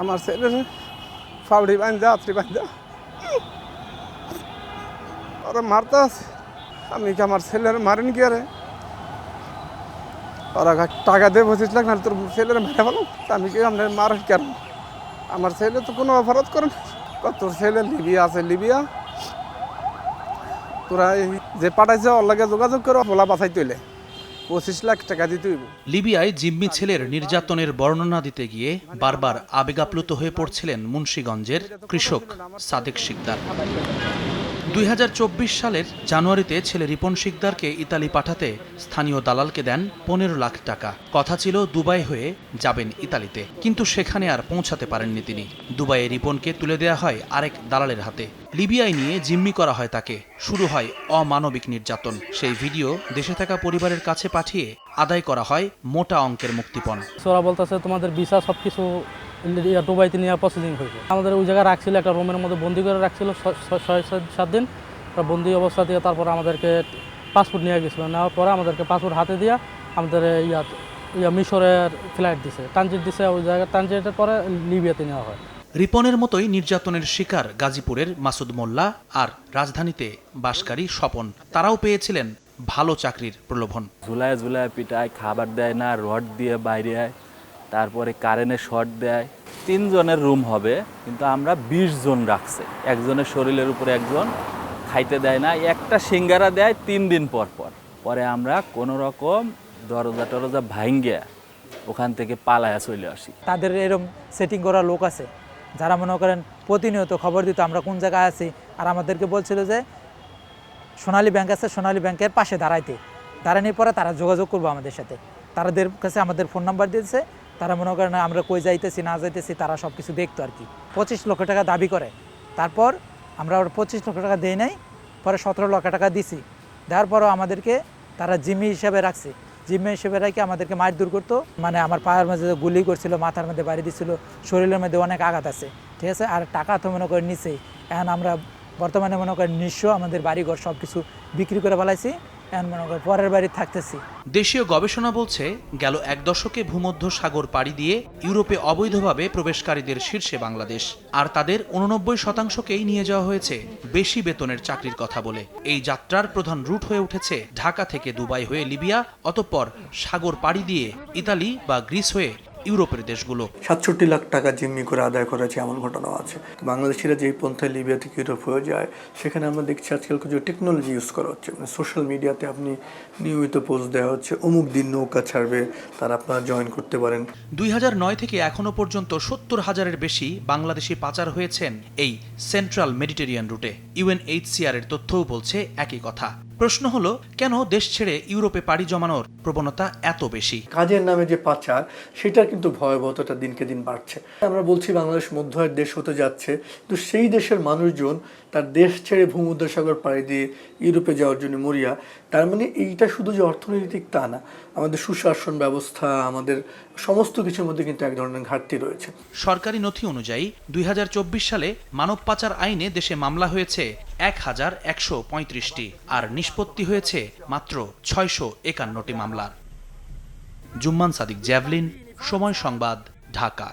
আমার ছেলের ফাউড়ি বান্ধা আত্রি বান্ধা ওরা আছে আমি কি আমার ছেলের মারেন কি আরে? ওরা টাকা দিয়ে লাখ না তোর ছেলের মেরে ফেলো আমি কি আপনার মারেন কেন আমার ছেলে তো কোনো অপরাধ করে না। তোর ছেলে লিবিয়া আছে, লিবিয়া। তোরা যে পাঠাইছে, ওর লাগে যোগাযোগ করে বলা বাছাই তুলে। পঁচিশ লাখ টাকা দিতে হইব। লিবিয়ায় জিম্মি ছেলের নির্যাতনের বর্ণনা দিতে গিয়ে বারবার আবেগাপ্লুত হয়ে পড়ছিলেন মুন্সীগঞ্জের কৃষক সাদেক শিকদার। দুই হাজার চব্বিশ সালের জানুয়ারিতে ছেলে রিপন শিকদারকে ইতালি পাঠাতে স্থানীয় দালালকে দেন পনেরো লাখ টাকা। কথা ছিল দুবাই হয়ে যাবেন ইতালিতে, কিন্তু সেখানে আর পৌঁছাতে পারেননি তিনি। দুবাইয়ে রিপনকে তুলে দেওয়া হয় আরেক দালালের হাতে। লিবিয়ায় নিয়ে জিম্মি করা হয় তাকে। শুরু হয় অমানবিক নির্যাতন। সেই ভিডিও দেশে থাকা পরিবারের কাছে পাঠিয়ে আদায় করা হয় মোটা অঙ্কের মুক্তিপণ। ওরা বলতেছে, তোমাদের ভিসা সব কিছু দুবাইতে নিয়ে প্রসেসিং হয়েছে। আমাদের ওই জায়গায় রাখছিল একটা রুমের মধ্যে বন্দি করে রাখছিল ছয়- সাত- দিন। বন্দি অবস্থা দিয়ে তারপর আমাদেরকে পাসপোর্ট নিয়ে গেছিল। নেওয়ার পরে আমাদেরকে পাসপোর্ট হাতে দিয়ে আমাদের ইয়া ইয়া মিশরের ফ্লাইট দিছে। ট্রানজিট দিছে ওই জায়গায় ট্রানজিটের পরে লিবিয়াতে নেওয়া হয়। রিপনের মতোই নির্যাতনের শিকার গাজীপুরের মাসুদ মোল্লা আর রাজধানীতে বাসকারী স্বপন। তারাও পেয়েছিলেন ভালো চাকরির প্রলোভন। ঝুলায় ঝুলায় পিটায় খাবার দেয় না রড দিয়ে বাইরে আয়। তারপরে কারেন্টের শর্ট দেয়। তিনজনের রুম হবে, কিন্তু আমরা বিশ জন রাখছে। একজনের শরীরের উপরে একজন খাইতে দেয় না, একটা সিঙ্গারা দেয় তিন দিন পর পর। পরে আমরা কোনো রকম দরজা টরজা ভাঙ্গে ওখান থেকে পালায়া চলে আসি। তাদের এরকম সেটিং করা লোক আছে, যারা মনে করেন প্রতিনিয়ত খবর দিত আমরা কোন জায়গায় আছি, আর আমাদেরকে বলছিল যে সোনালী ব্যাংক আছে, সোনালী ব্যাংকের পাশে দাঁড়াইতে। দাঁড়ানোর পরে তারা যোগাযোগ করব আমাদের সাথে। তাদের কাছে আমাদের ফোন নাম্বার দিয়েছে তারা মনে করেন, আমরা কই যাইতেছি, না যাইতেছি, তারা সব কিছু দেখতো আর কি পঁচিশ লক্ষ টাকা দাবি করে। তারপর আমরা ওর পঁচিশ লক্ষ টাকা দেই নাই, পরে সতেরো লক্ষ টাকা দিছি। দেওয়ার পরও আমাদেরকে তারা জিম্মি হিসেবে রাখছে। জিম্মি হিসেবে রেখে আমাদেরকে মার দূর করতো। মানে আমার পায়ের মধ্যে গুলি করছিল, মাথার মধ্যে বাড়ি দিছিল, শরীরের মধ্যে অনেক আঘাত আছে। ঠিক আছে? আর টাকা তো মনে করেন নিচেই। এখন আমরা বর্তমানে মনে করেন নিঃস্ব আমাদের বাড়িঘর সব কিছু বিক্রি করে ফেলাইছি। পরের বাড়ি থাকতেছি। দেশীয় গবেষণা বলছে, গেল এক দশকে ভূমধ্য সাগর পাড়ি দিয়ে ইউরোপে অবৈধভাবে প্রবেশকারীদের শীর্ষে বাংলাদেশ। আর তাদের উননব্বই শতাংশকেই নিয়ে যাওয়া হয়েছে বেশি বেতনের চাকরির কথা বলে। এই যাত্রার প্রধান রুট হয়ে উঠেছে ঢাকা থেকে দুবাই হয়ে লিবিয়া, অতঃপর সাগর পাড়ি দিয়ে ইতালি বা গ্রিস হয়ে ইউরোপের দেশগুলো। সাতষট্টি লাখ টাকা জিম্মি করে আদায় করেছে এমন ঘটনাও আছে। বাংলাদেশিরা যেই পন্থায় লিবিয়া থেকে ইউরোপ হয়ে যায় সেখানে আমরা দেখছি আজকাল কিছু টেকনোলজি ইউজ করা হচ্ছে। মানে সোশ্যাল মিডিয়াতে আপনি নিয়মিত পোস্ট দেওয়া হচ্ছে অমুক দিন নৌকা ছাড়বে তারা আপনারা জয়েন করতে পারেন। দুই নয় থেকে এখনও পর্যন্ত সত্তর হাজারের বেশি বাংলাদেশি পাচার হয়েছেন এই সেন্ট্রাল মেডিটেরিয়ান রুটে ইউএনএইচসিআর এর তথ্যও বলছে একই কথা। প্রশ্ন হলো কেন দেশ ছেড়ে ইউরোপে পাড়ি জমানোর প্রবণতা এত বেশি? কাজের নামে যে পাচার সেটার কিন্তু ভয়াবহতা দিনকে দিন বাড়ছে। আমরা বলছি বাংলাদেশ মধ্য আয়ের দেশ হতে যাচ্ছে কিন্তু সেই দেশের মানুষজন তার দেশ ছেড়ে ভূমধ্যসাগর পাড়ি দিয়ে ইউরোপে যাওয়ার জন্য মরিয়া তার মানে এইটা শুধু যে অর্থনৈতিক তা না আমাদের সুশাসন ব্যবস্থা আমাদের সমস্ত কিছুর মধ্যে কিন্তু এক ধরনের ঘাটতি রয়েছে। সরকারি নথি অনুযায়ী দুই হাজার চব্বিশ সালে মানব পাচার আইনে দেশে মামলা হয়েছে এক হাজার একশো পঁয়ত্রিশটি আর নিষ্পত্তি হয়েছে মাত্র ছয়শো একান্নটি মামলার। জুম্মান সাদিক জ্যাভলিন, সময় সংবাদ, ঢাকা।